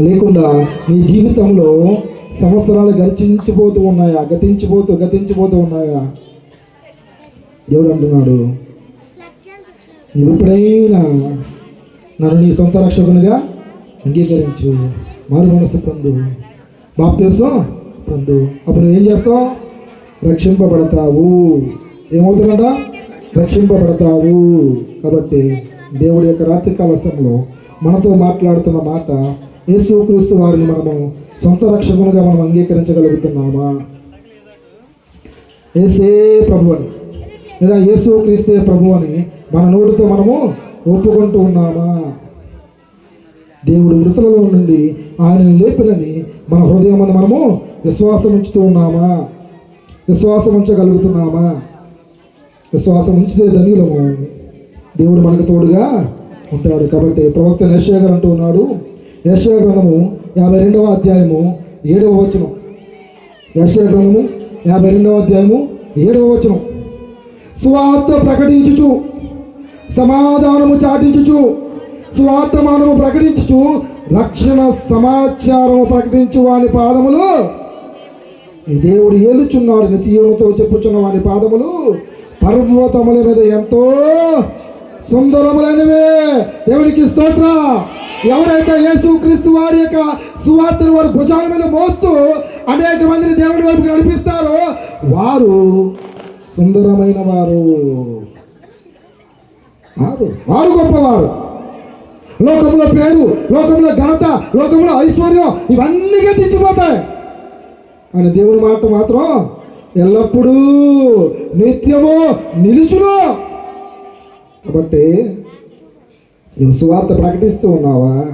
లేకుండా నీ జీవితంలో సంవత్సరాలు గతించిపోతూ ఉన్నాయా? గతించిపోతూ గతించిపోతూ ఉన్నాయా? దేవుడు అంటున్నాడు నువ్వు ఎప్పుడైనా నన్ను నీ సొంత రక్షకునిగా అంగీకరించు. మారు మనసు పొందు. బాప్తీసం పొందు. అప్పుడు ఏం చేస్తావు? రక్షింపబడతావు. ఏమవుతుందంట? రక్షింపబడతావు. కాబట్టి దేవుడి యొక్క రాత్రికాల సమయంలో మనతో మాట్లాడుతున్న మాట యేసుక్రీస్తు వారిని మనము సొంత రక్షకులుగా మనం అంగీకరించగలుగుతున్నామా? ఏసే ప్రభు అని లేదా యేసు క్రీస్తే ప్రభు అని మన నోటితో మనము ఒప్పుకుంటూ ఉన్నామా? దేవుడు మృతులలో నుండి ఆయనను లేపినని మన హృదయం మనము విశ్వాసం ఉంచుతూ ఉన్నామా? విశ్వాసం ఉంచగలుగుతున్నామా విశ్వాసం ఉంచితే ధన్యులము. దేవుడు మనకు తోడుగా ఉంటాడు. కాబట్టి ప్రవక్త యెషయా గారు అంటూ ఉన్నాడు యెషయా గ్రంథము యాభై రెండవ అధ్యాయము ఏడవ వచనం. యెషయా గ్రంథము యాభై రెండవ అధ్యాయము ఏడవ వచనం. స్వార్థ ప్రకటించుచు సమాధానము చాటించుచు స్వార్థమానము ప్రకటించుచు రక్షణ సమాచారము ప్రకటించు వాని పాదములు. దేవుడు ఏలుచున్నాడు సీయోనుతో చెప్పుచున్న వాని పాదములు. పర్వతముల మీద ఎంతో సుందరములైనవే. దేవునికి స్తోత్ర. ఎవరైతే యేసు క్రీస్తు వారి యొక్క సువార్తను వారి భుజాల మీద మోస్తూ అనేక మందిని దేవుడి వైపుకి నడిపిస్తారో వారు సుందరమైన వారు. వారు వారు గొప్పవారు. లోకంలో పేరు లోకంలో ఘనత లోకంలో ఐశ్వర్యం ఇవన్నీ తెచ్చిపోతాయి కానీ దేవుని మాట మాత్రం ఎల్లప్పుడూ నిత్యము నిలుచును. కాబట్టి నువ్వు సువార్త ప్రకటిస్తూ ఉన్నావా?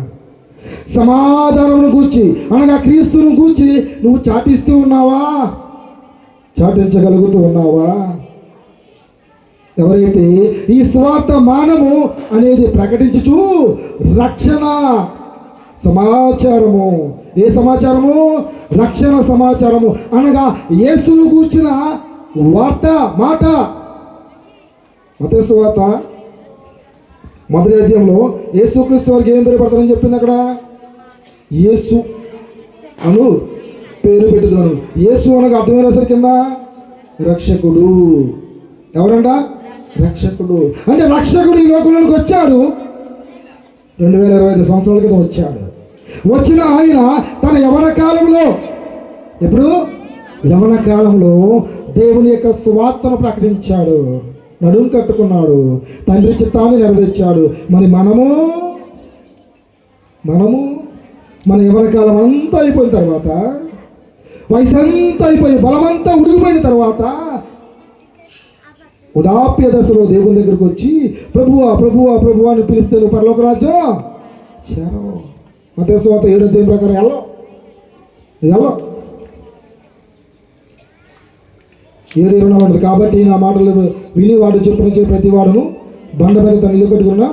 సమాధానమును గూర్చి అనగా క్రీస్తును గూర్చి నువ్వు చాటిస్తూ ఉన్నావా? చాటించగలుగుతూ ఉన్నావా? ఎవరైతే ఈ స్వార్థ మానము అనేది ప్రకటించుచు రక్షణ సమాచారము. ఏ సమాచారము? రక్షణ సమాచారము. అనగా యేసును కూర్చిన వార్త మాట. మత సువార్త మొదటి అధ్యాయంలో యేసుక్రీస్తు వారికి ఏం పేరు పడతారని చెప్పింది అక్కడ? యేసు అను పేరు పెట్టుదాను. యేసు అనగా అర్థమైన అసలు కింద? రక్షకుడు. ఎవరంట? రక్షకుడు. అంటే రక్షకుడు ఈ లోకంలోకి వచ్చాడు. రెండు వేల ఇరవై ఐదు సంవత్సరాల క్రితం వచ్చాడు. వచ్చిన ఆయన తన యవన కాలంలో ఎప్పుడు? యవన కాలంలో దేవుని యొక్క స్వార్థను ప్రకటించాడు. నడుము కట్టుకున్నాడు. తండ్రి చిత్తాన్ని నెరవేర్చాడు. మరి మనము? మనము? మన ఎవరికాలం అంతా అయిపోయిన తర్వాత వయసు అంతా అయిపోయి బలమంతా ఉడిగిపోయిన తర్వాత ఉదాప్య దశలో దేవుని దగ్గరకు వచ్చి ప్రభువా ప్రభువా ప్రభువా అని పిలిస్తే నువ్వు పరలోక రాజ్యం చేరవు. మతేశ్వాత ఏడో దేని ప్రకారం వెళ్ళవు. వెళ్ళవు. ఏడు ఇరవై కాబట్టి నా మాటలు విని వాడు చెప్పిన ప్రతి వాడును బండ మీద తను నిలబెట్టుకున్న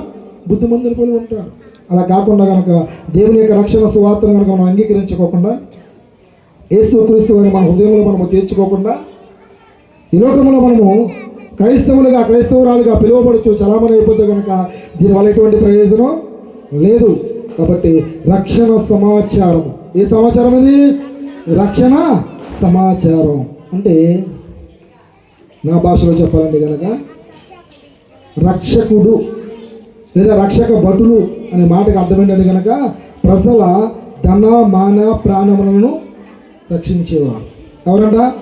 పెట్టుకున్న పోలి ఉంటాడు. అలా కాకుండా కనుక దేవుని యొక్క రక్షణ సువార్తను కనుక మనం అంగీకరించుకోకుండా యేసుక్రీస్తు అని మన హృదయంలో మనము చేర్చుకోకుండా ఈ లోకంలో మనము క్రైస్తవులుగా క్రైస్తవురాలుగా పిలువబడచ్చు చలామణి అయిపోతే కనుక దీనివల్ల ఎటువంటి ప్రయోజనం లేదు. కాబట్టి రక్షణ సమాచారం ఏ సమాచారం ఇది రక్షణ సమాచారం. అంటే నా భాషలో చెప్పాలండి కనుక రక్షకుడు లేదా రక్షక భటులు అనే మాటకు అర్థం కనుక ప్రజల ధన మాన ప్రాణములను రక్షించేవారు. ఎవరంట?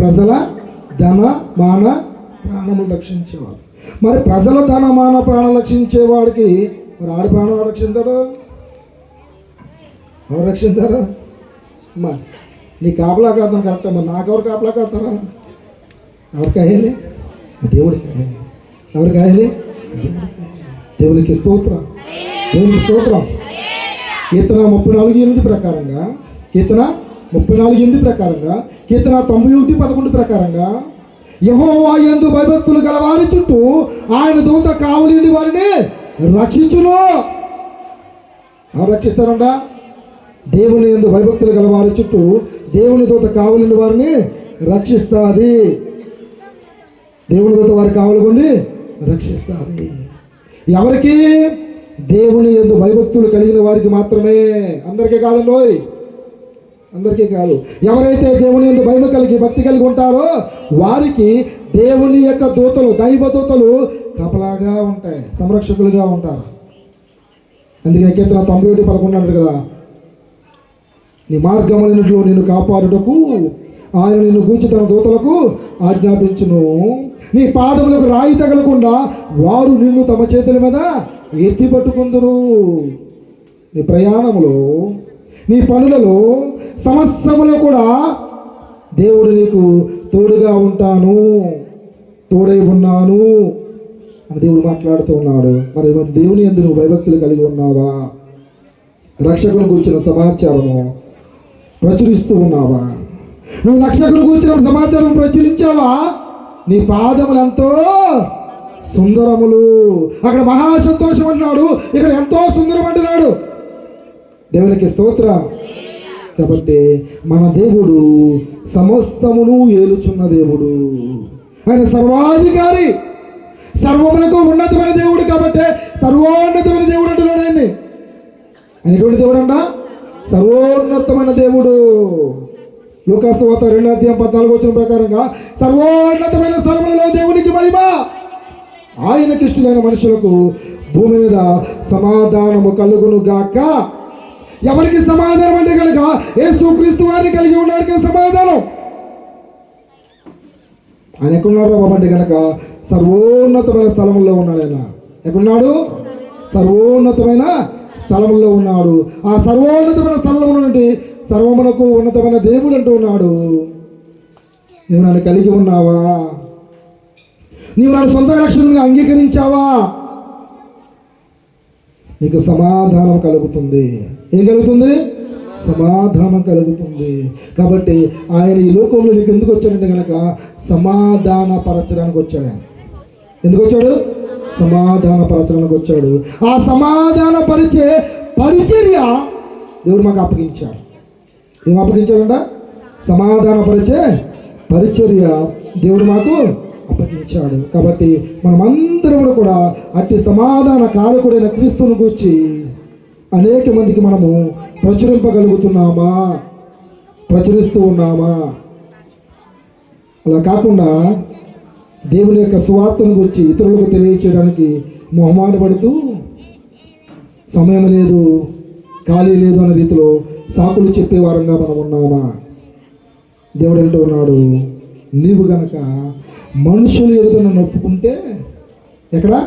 ప్రజల ధన మాన ప్రాణములు రక్షించేవారు. మరి ప్రజల ధన మాన ప్రాణం రక్షించేవాడికి మరి ఆడి ప్రాణం రక్షించారు? ఎవరు రక్షించారు? అమ్మా నీ కాపలా కాదని కరెక్ట్? మరి నాకెవరు కాపలా కాస్తారా ఎవరు కాయాలి దేవుడికి కాయాలి ఎవరు కాయాలి దేవునికి స్తోత్రం. దేవునికి స్తోత్రం. కీర్తన ముప్పై నాలుగు ఎనిమిది ప్రకారంగా కీర్తన ముప్పై నాలుగు ఎనిమిది ప్రకారంగా కీర్తన తొంభై ఒకటి పదకొండు ప్రకారంగా యహోవా ఎందు భయభక్తులు గల వారి చుట్టూ ఆయన దూత కావలిని వారిని రక్షించును. ఎవరు రక్షిస్తారంట? దేవుని ఎందు భయభక్తులు గల వారి చుట్టూ దేవుని దూత కావలిని వారిని రక్షిస్తాది. దేవుని దూత వారు కావలకుండి రక్షిస్తారు. ఎవరికి? దేవుని ఎందు భయభక్తులు కలిగిన వారికి మాత్రమే. అందరికీ కాదండోయ్ అందరికీ కాదు. ఎవరైతే దేవుని ఎందు భయం కలిగి భక్తి కలిగి ఉంటారో వారికి దేవుని యొక్క దూతలు దైవ దూతలు కపలాగా ఉంటాయి సంరక్షకులుగా ఉంటారు. అందుకే కీర్తన తొంభై ఒకటి పదకొండు కదా నీ మార్గములైనట్లు నిన్ను కాపాడుటకు ఆయన నిన్ను గూచి తన దూతలకు ఆజ్ఞాపించును. నీ పాదములకు రాయి తగలకుండా వారు నిన్ను తమ చేతుల మీద ఎత్తి పట్టుకుందరు. నీ ప్రయాణములో నీ పనులలో సమస్తములో కూడా దేవుడు నీకు తోడుగా ఉంటాను తోడై ఉన్నాను అని దేవుడు మాట్లాడుతూ ఉన్నాడు. మరి దేవుని ఎందు నువ్వు భయభక్తులు కలిగి ఉన్నావా? రక్షకుల గురించిన సమాచారము ప్రచురిస్తూ ఉన్నావా? నువ్వు రక్షకుల గురించిన సమాచారం ప్రచురించావా? నీ పాదములు ఎంతో సుందరములు. అక్కడ మహా సంతోషం ఇక్కడ ఎంతో సుందరం అంటున్నాడు. దేవునికి స్తోత్ర. కాబట్టి మన దేవుడు సమస్తమును ఏలుచున్న దేవుడు. ఆయన సర్వాధికారి. సర్వములకు ఉన్నతమైన దేవుడు కాబట్టి సర్వోన్నతమైన దేవుడు అంటున్నాడు ఆయన్ని. ఆయన ఎటువంటి దేవుడు అంట సర్వోన్నతమైన దేవుడు. లోకాసువాత రెండు అధ్యాయం పద్నాలుగు వచ్చిన ప్రకారంగా సర్వోన్నతమైన స్థలములలో దేవునికి మహిమ. ఆయనకి ఇష్టమైన మనుషులకు భూమి మీద సమాధానము కలుగును గాక. ఎవరికి సమాధానం అంటే కనుక యేసుక్రీస్తు వారిని కలిగి ఉన్నారు సమాధానం. ఆయన ఎక్కడున్నాడు బాబు కనుక సర్వోన్నతమైన స్థలంలో ఉన్నాడు ఆయన. ఎక్కడున్నాడు? సర్వోన్నతమైన స్థలంలో ఉన్నాడు. ఆ సర్వోన్నతమైన స్థలంలో ఉన్నటువంటి సర్వమునకు ఉన్నతమైన దేవుడు అంటూ ఉన్నాడు. నువ్వు నన్ను కలిగి ఉన్నావా? నీవు నన్ను సొంత రక్షణగా అంగీకరించావా? నీకు సమాధానం కలుగుతుంది. ఏం కలుగుతుంది? సమాధానం కలుగుతుంది. కాబట్టి ఆయన ఈ లోకంలో నీకు ఎందుకు వచ్చాడంటే కనుక సమాధాన పరచడానికి వచ్చాడు. ఎందుకు వచ్చాడు? సమాధాన పరచడానికి వచ్చాడు. ఆ సమాధాన పరిచే పరిచర్య దేవుడు మాకు అప్పగించాడు. ఏం అప్పగించాడంట సమాధాన పరిచే పరిచర్య దేవుడు మాకు అప్పగించాడు. కాబట్టి మనమందరం కూడా అట్టి సమాధాన కారకుడైన క్రీస్తుని గూర్చి అనేక మందికి మనము ప్రచురింపగలుగుతున్నామా? ప్రచురిస్తూ ఉన్నామా? అలా కాకుండా దేవుని యొక్క సువార్తను గురించి ఇతరులకు తెలియచేయడానికి మొహమాటపడుతూ సమయం లేదు ఖాళీ లేదు అనే రీతిలో సాకులు చెప్పేవారంగా మనం ఉన్నామా? దేవుడు అంటూ ఉన్నాడు నీవు గనక మనుషులు ఎదుట నన్ను ఒప్పుకుంటే ఎక్కడ?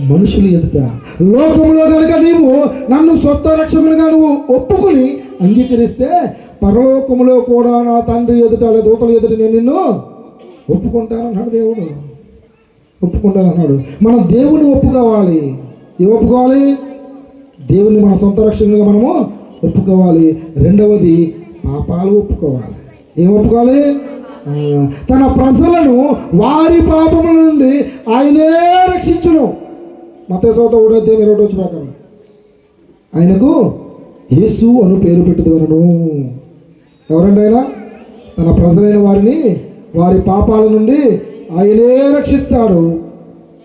మనుషులు ఎదుట. లోకంలో కనుక నీవు నన్ను సొంత రక్షకులుగా నువ్వు ఒప్పుకొని అంగీకరిస్తే పరలోకములో కూడా నా తండ్రి ఎదుట లేదా దూతల ఎదుట నేను నిన్ను ఒప్పుకుంటానన్నాడు దేవుడు. ఒప్పుకుంటానన్నాడు. మనం దేవుని ఒప్పుకోవాలి. ఏం ఒప్పుకోవాలి? దేవుని మన సొంత రక్షకులుగా మనము ఒప్పుకోవాలి. రెండవది పాపాలు ఒప్పుకోవాలి. ఏం ఒప్పుకోవాలి? తన ప్రజలను వారి పాపముల నుండి ఆయనే రక్షించును. మతేసోత ఉడద్దే ఇరవై వచ్చి ప్రకారం. ఆయనకు యేసు అను పేరు పెట్టుదవలను. ఎవరండి ఆయన? తన ప్రజలైన వారిని వారి పాపాల నుండి ఆయనే రక్షిస్తాడు.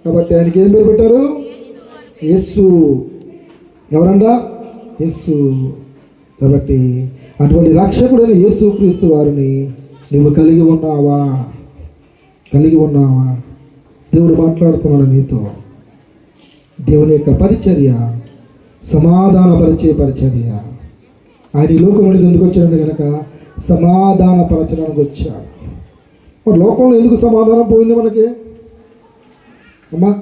కాబట్టి ఆయనకి ఏం పేరు పెట్టారు? యేసు. ఎవరండా యేసు. కాబట్టి అటువంటి రక్షకుడైన యేసు క్రీస్తు వారిని నువ్వు కలిగి ఉన్నావా? కలిగి ఉన్నావా? దేవుడు మాట్లాడుతున్నాడు నీతో. దేవుని యొక్క పరిచర్య సమాధాన పరిచయ పరిచర్య. ఆయన ఈ లోకంలోకి ఎందుకు వచ్చాడు కనుక సమాధానపరచడానికి వచ్చాడు. మరి లోకంలో ఎందుకు సమాధానం పోయింది మనకి? అమ్మా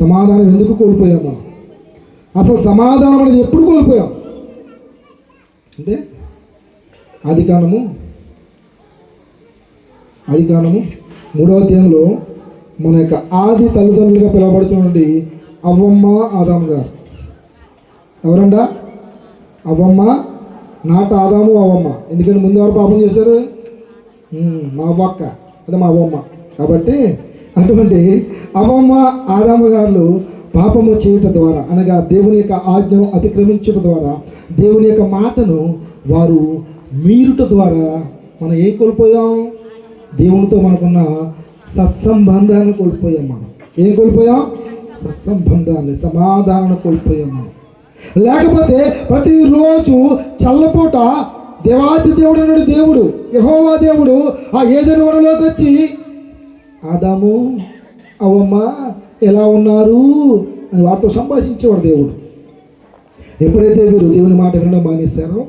సమాధానం ఎందుకు కోల్పోయామా? అసలు సమాధానం అనేది ఎప్పుడు కోల్పోయాం? అంటే ఆది కాండము మూడవ అధ్యాయంలో మన యొక్క ఆది తల్లిదండ్రులుగా పిలవబడుతున్నటువంటి అవ్వమ్మ ఆదాము గారు. ఎవరండా అవ్వమ్మ నాట ఆదాము అవ్వమ్మ. ఎందుకంటే ముందు ఎవరు పాపం చేశారు? మా అవ్వక్క అదే మా అవ్వమ్మ. కాబట్టి అటువంటి అవ్వమ్మ ఆదాము గారు పాపము చేయుట ద్వారా అనగా దేవుని యొక్క ఆజ్ఞను అతిక్రమించుట ద్వారా దేవుని యొక్క మాటను వారు మీరుట ద్వారా మనం ఏం కోల్పోయాం? దేవునితో మనకున్న సత్సంబంధాన్ని కోల్పోయాం మనం. ఏం కోల్పోయాం? సత్సంబంధాన్ని సమాధానాన్ని మనం. లేకపోతే ప్రతిరోజు చల్లపూట దేవాది దేవుడు అన్నాడు దేవుడు యహోవా దేవుడు ఆ ఏదైనా వనలోకి వచ్చి ఆదాము అవమ్మ ఎలా ఉన్నారు? అని వారితో సంభాషించేవాడు దేవుడు. ఎప్పుడైతే మీరు దేవుని మాట వినడం మానేశారో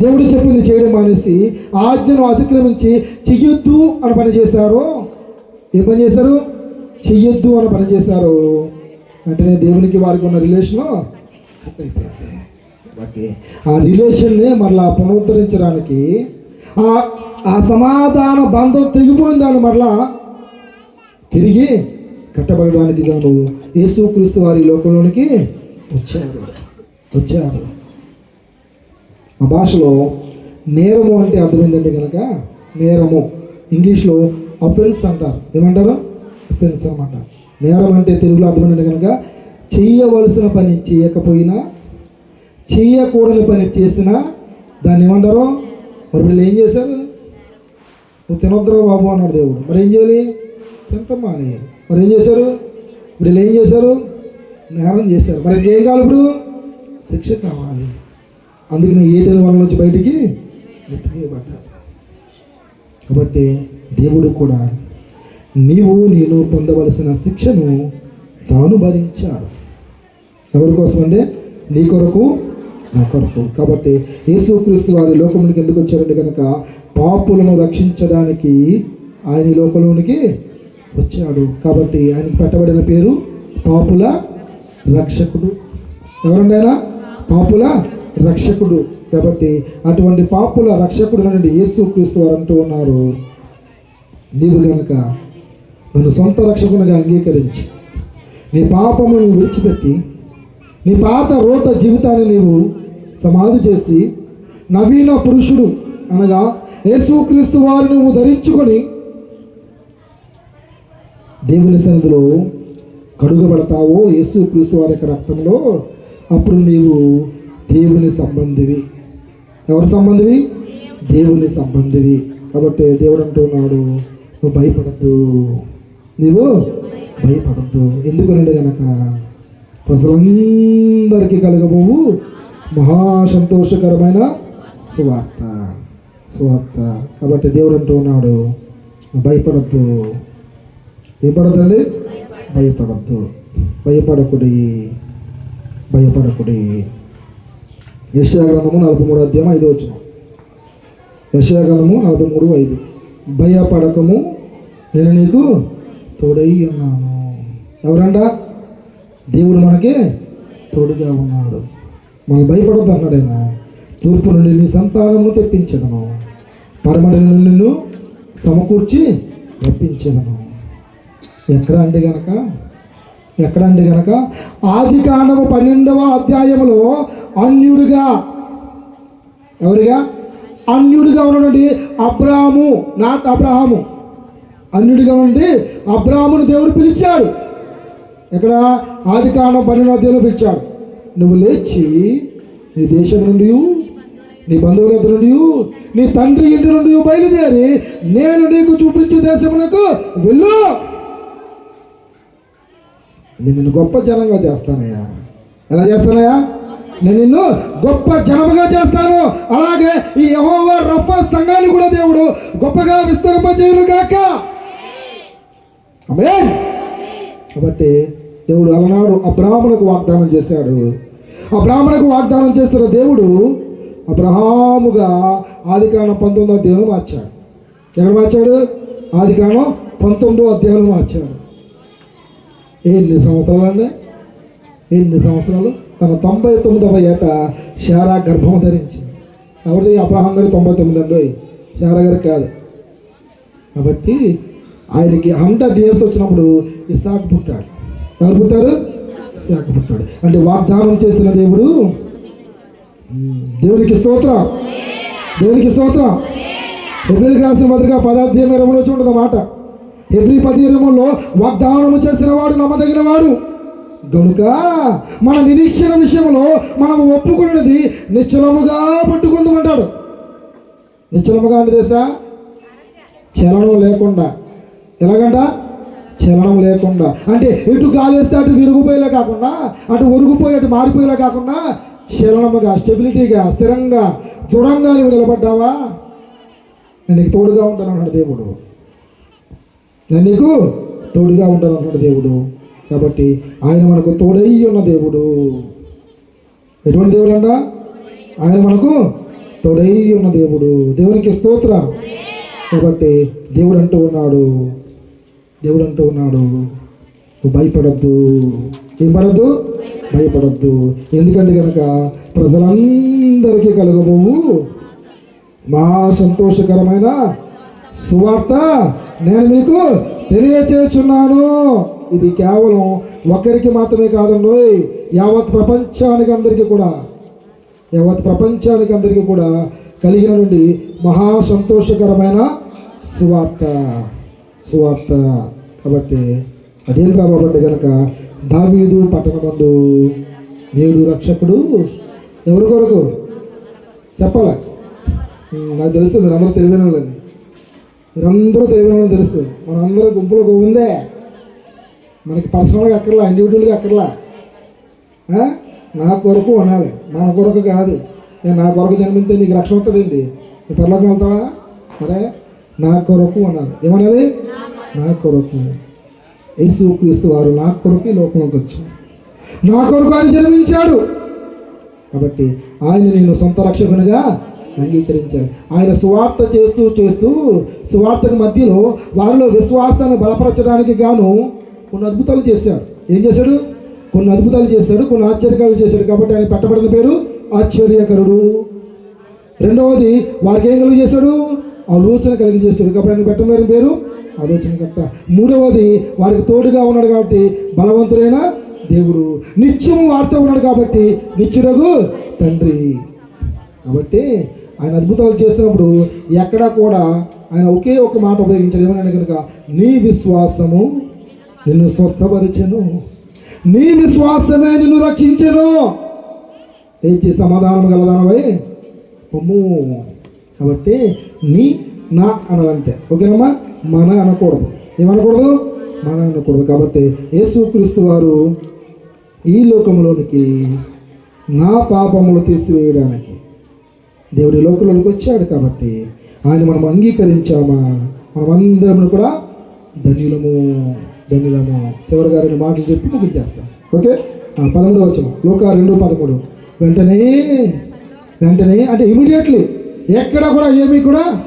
దేవుడు చెప్పింది చేయడం మానేసి ఆజ్ఞను అతిక్రమించి చెయ్యొద్దు అని పని చేశారో ఏ పని చేశారు? చెయ్యొద్దు అని పని చేశారు. వెంటనే దేవునికి వారికి ఉన్న రిలేషను ఆ రిలేషన్ని మరలా పునరుద్ధరించడానికి ఆ ఆ సమాధాన బంధం తెగిపోయిన దాన్ని మరలా తిరిగి కట్టబడడానికి గాను యేసుక్రీస్తు వారి లోకంలోనికి వచ్చారు. వచ్చారు. ఆ భాషలో నేరము అంటే అర్థం ఏంటంటే కనుక నేరము. ఇంగ్లీష్లో అఫెన్స్ అంటారు. ఏమంటారు? అఫెన్స్ అనమాట నేరం అంటే తెలుగులో అర్థం ఏంటంటే కనుక చెయ్యవలసిన పని చేయకపోయినా చెయ్యకూడని పని చేసినా దాన్ని ఏమంటారు? మరి వీళ్ళు ఏం చేశారు? నువ్వు తినొద్దురా బాబు అన్నాడు దేవుడు. మరి ఏం చేయాలి? తింటమ్మా అని మరి ఏం చేశారు? వీళ్ళు ఏం చేశారు? నేరం చేశారు. మరి ఏం కావాలి ఇప్పుడు? శిక్ష కావాలి. అందుకని ఏదైనా వాళ్ళ నుంచి బయటికి నెట్టివేయబడ్డారు. కాబట్టి దేవుడు కూడా నీవు నేను పొందవలసిన శిక్షను తాను భరించాడు. ఎవరి కోసం అంటే నీ కొరకు నా కొరకు. కాబట్టి యేసుక్రీస్తు వారి లోకంలోకి ఎందుకు వచ్చారంటే కనుక పాపులను రక్షించడానికి ఆయన లోకంలోనికి వచ్చాడు కాబట్టి ఆయన పెట్టబడిన పేరు పాపుల రక్షకుడు. ఎవరండి పాపుల రక్షకుడు. కాబట్టి అటువంటి పాపుల రక్షకుడు నుండి యేసుక్రీస్తు వారు అంటూ ఉన్నారు. నీవు కనుక నన్ను సొంత రక్షకునిగా అంగీకరించి నీ పాపమును విడిచిపెట్టి నీ పాత రోత జీవితాన్ని నీవు సమాధి చేసి నవీన పురుషుడు అనగా యేసుక్రీస్తు వారిని నువ్వు ధరించుకొని దేవుని సన్నిధిలో కడుగబడతావో యేసుక్రీస్తు వారి యొక్క రక్తంలో అప్పుడు నీవు దేవుని సంబంధివి. ఎవరి సంబంధివి? దేవుని సంబంధివి. కాబట్టి దేవుడు అంటున్నాడు నువ్వు భయపడద్దు. నీవు భయపడద్దు. ఎందుకనండి గనక ప్రజలందరికీ కలగబోవు మహా సంతోషకరమైన సువార్త. సువార్త. కాబట్టి దేవుడు అంటున్నాడు భయపడద్దు. ఏపడదండి భయపడద్దు. భయపడకుడి. భయపడకుడి. యశాగ్రంథము నలభై మూడు అధ్యాయం ఐదు వచ్చిన యశాగ్రంథము నలభై మూడు ఐదు. భయపడకము నేను నీకు తోడై ఉన్నాను. ఎవరంట? దేవుడు మనకి తోడుగా ఉన్నాడు. మనం భయపడద్దు అన్నాడు ఆయన. తూర్పు నుండి నీ సంతానము తెప్పించదను. పరమడి నుండి నిన్ను సమకూర్చి రప్పించదను. ఎక్కడ అంటే గనక? ఎక్కడండి గనక? ఆది కాండము పన్నెండవ అధ్యాయములో అన్యుడిగా ఎవరిగా? అన్యుడిగా ఉన్నటువంటి అబ్రాహము నాట్ అబ్రహాము. అన్యుడిగా ఉండి అబ్రాహమును దేవుడు పిలిచాడు. ఎక్కడ? ఆది కాండం పన్నెండవ అధ్యాయంలో పిలిచాడు. నువ్వు లేచి నీ దేశం నుండి నీ బంధువుల నుండి నీ తండ్రి ఇంటి నుండి బయలుదేరి నేను నీకు చూపించే దేశమునకు వెళ్ళు. నేను నిన్ను గొప్ప జనంగా చేస్తానయ్యా. ఎలా చేస్తానయ్యా? నేను నిన్ను గొప్ప జనముగా చేస్తాను. అలాగే ఈ యహోవా రఫా సంఘాన్ని కూడా దేవుడు గొప్పగా విస్తరింపజేయును గాక ఆమేన్. కాబట్టి దేవుడు అలనాడు అబ్రాహ్మణకు వాగ్దానం చేశాడు. అబ్రాహ్మణకు వాగ్దానం చేసిన దేవుడు అబ్రహాముగా ఆదికాండం పంతొమ్మిదో అధ్యాయంలో మార్చాడు. ఎక్కడ మార్చాడు? ఆదికాండం పంతొమ్మిదో అధ్యాయంలో మార్చాడు. ఎన్ని సంవత్సరాలు అండి? ఎన్ని సంవత్సరాలు? తన తొంభై తొమ్మిదవ ఏట శారా గర్భం ధరించింది ఎవరిది? అబ్రహాం గారి తొంభై తొమ్మిది అండి శారా గారు కాదు. కాబట్టి ఆయనకి హండ్రెడ్ ఇయర్స్ వచ్చినప్పుడు ఇసాక్ పుట్టాడు. ఎవరు పుట్టారు? ఇసాక్ పుట్టాడు. అంటే వాగ్దానం చేసిన దేవుడు దేవునికి స్తోత్రం. దేవునికి స్తోత్రం. హెబ్రిల్కి రాసిన పత్రిక పదార్థం ఇరవై వచ్చి ఉంటుంది మాట. హెబ్రి పది వాగ్దానము చేసిన వాడు నమ్మదగిన వాడు. గనుక మన నిరీక్షణ విషయంలో మనం ఒప్పుకున్నది నిశ్చలముగా పట్టుకుందామంటాడు. నిశ్చలముగా అంటే తెలుసా? చలనం లేకుండా. ఎలాగంట? చలనం లేకుండా. అంటే ఇటు గాలిస్తే అటు విరిగిపోయేలా కాకుండా అటు ఒరిగిపోయి అటు మారిపోయేలా కాకుండా చలనముగా స్టెబిలిటీగా స్థిరంగా దృఢంగా నువ్వు నిలబడ్డావా? నేను నీకు తోడుగా ఉంటాను అన్నాడు దేవుడు. నీకు తోడుగా ఉంటాను దేవుడు. కాబట్టి ఆయన మనకు తోడై ఉన్న దేవుడు. ఎటువంటి దేవుడు అంట ఆయన మనకు తోడై ఉన్న దేవుడు. దేవునికి స్తోత్ర. కాబట్టి దేవుడు అంటూ ఉన్నాడు. దేవుడు అంటూ ఉన్నాడు. నువ్వు భయపడద్దు. ఏం పడద్దు? భయపడద్దు. ఎందుకంటే కనుక ప్రజలందరికీ కలగబోవు మా సంతోషకరమైన సువార్త నేను మీకు తెలియచేస్తున్నాను. ఇది కేవలం ఒకరికి మాత్రమే కాదండి యావత్ ప్రపంచానికి అందరికీ కూడా యావత్ ప్రపంచానికి అందరికీ కూడా కలిగిన నుండి మహా సంతోషకరమైన సువార్త సువార్త. కాబట్టి అదేం రాబట్టి కనుక దావీదు పట్టణమందు నేడు రక్షకుడు ఎవరి కొరకు? చెప్పాలా? నాకు తెలుసు మీరందరూ తెలివైన వాళ్ళని. మీరందరూ తెలివైన తెలుసు. మనందరూ గుంపులో ఉందే మనకి పర్సనల్గా అక్కర్లా ఇండివిజువల్గా అక్కర్లా. నా కొరకు అనాలి. మన కొరకు కాదు. నేను నా కొరకు జన్మితే నీకు రక్షణ ఉంటుందండి. నీ పర్లోకి వెళ్తావా? మరే నా కొరకు అనాలి. ఏమనాలి? నా కొరకు. యేసు క్రీస్తు వారు నా కొరకు లోకంలోకి వచ్చారు. నా కొరకు ఆయన జన్మించాడు. కాబట్టి ఆయన నేను సొంత రక్షకునిగా అంగీకరించారు. ఆయన సువార్త చేస్తూ చేస్తూ సువార్తకు మధ్యలో వారిలో విశ్వాసాన్ని బలపరచడానికి గాను కొన్ని అద్భుతాలు చేశాడు. ఏం చేశాడు? కొన్ని అద్భుతాలు చేశాడు కొన్ని ఆశ్చర్యకాలు చేశాడు కాబట్టి ఆయన పెట్టబడిన పేరు ఆశ్చర్యకరుడు. రెండవది వారికి ఏం కలిగి చేశాడు ఆలోచన కలిగి చేశాడు కాబట్టి ఆయన పెట్టబడిన పేరు ఆలోచనకర్త. మూడవది వారికి తోడుగా ఉన్నాడు కాబట్టి బలవంతుడైన దేవుడు. నిత్యము వారితో ఉన్నాడు కాబట్టి నిత్యుడగు తండ్రి. కాబట్టి ఆయన అద్భుతాలు చేసినప్పుడు ఎక్కడా కూడా ఆయన ఒకే ఒక మాట ఉపయోగించాడు ఏమన్నా కనుక నీ విశ్వాసము నిన్ను స్వస్థపరిచెను. నీ విశ్వాసమే నిన్ను రక్షించెను. ఏచి సమాధానం గలదానవై పొమ్ము కాబట్టి నీ నా అనాలంతే. ఓకేనమ్మా? మన అనకూడదు. ఏమనకూడదు? మన అనకూడదు. కాబట్టి యేసుక్రీస్తు వారు ఈ లోకంలోనికి నా పాపములు తీసివేయడానికి దేవుడి లోకంలోనికి వచ్చాడు కాబట్టి ఆయన మనం అంగీకరించామా? మనమందరం కూడా ధన్యులము ధన్యులము. చివరిగా రెండు మాటలు చెప్పి ముగించేస్తాం. ఓకే? ఆ, పదమూడు వచ్చిన లోక రెండు పదమూడు. వెంటనే వెంటనే అంటే ఇమీడియట్లీ ఎక్కడ కూడా ఏమీ కూడా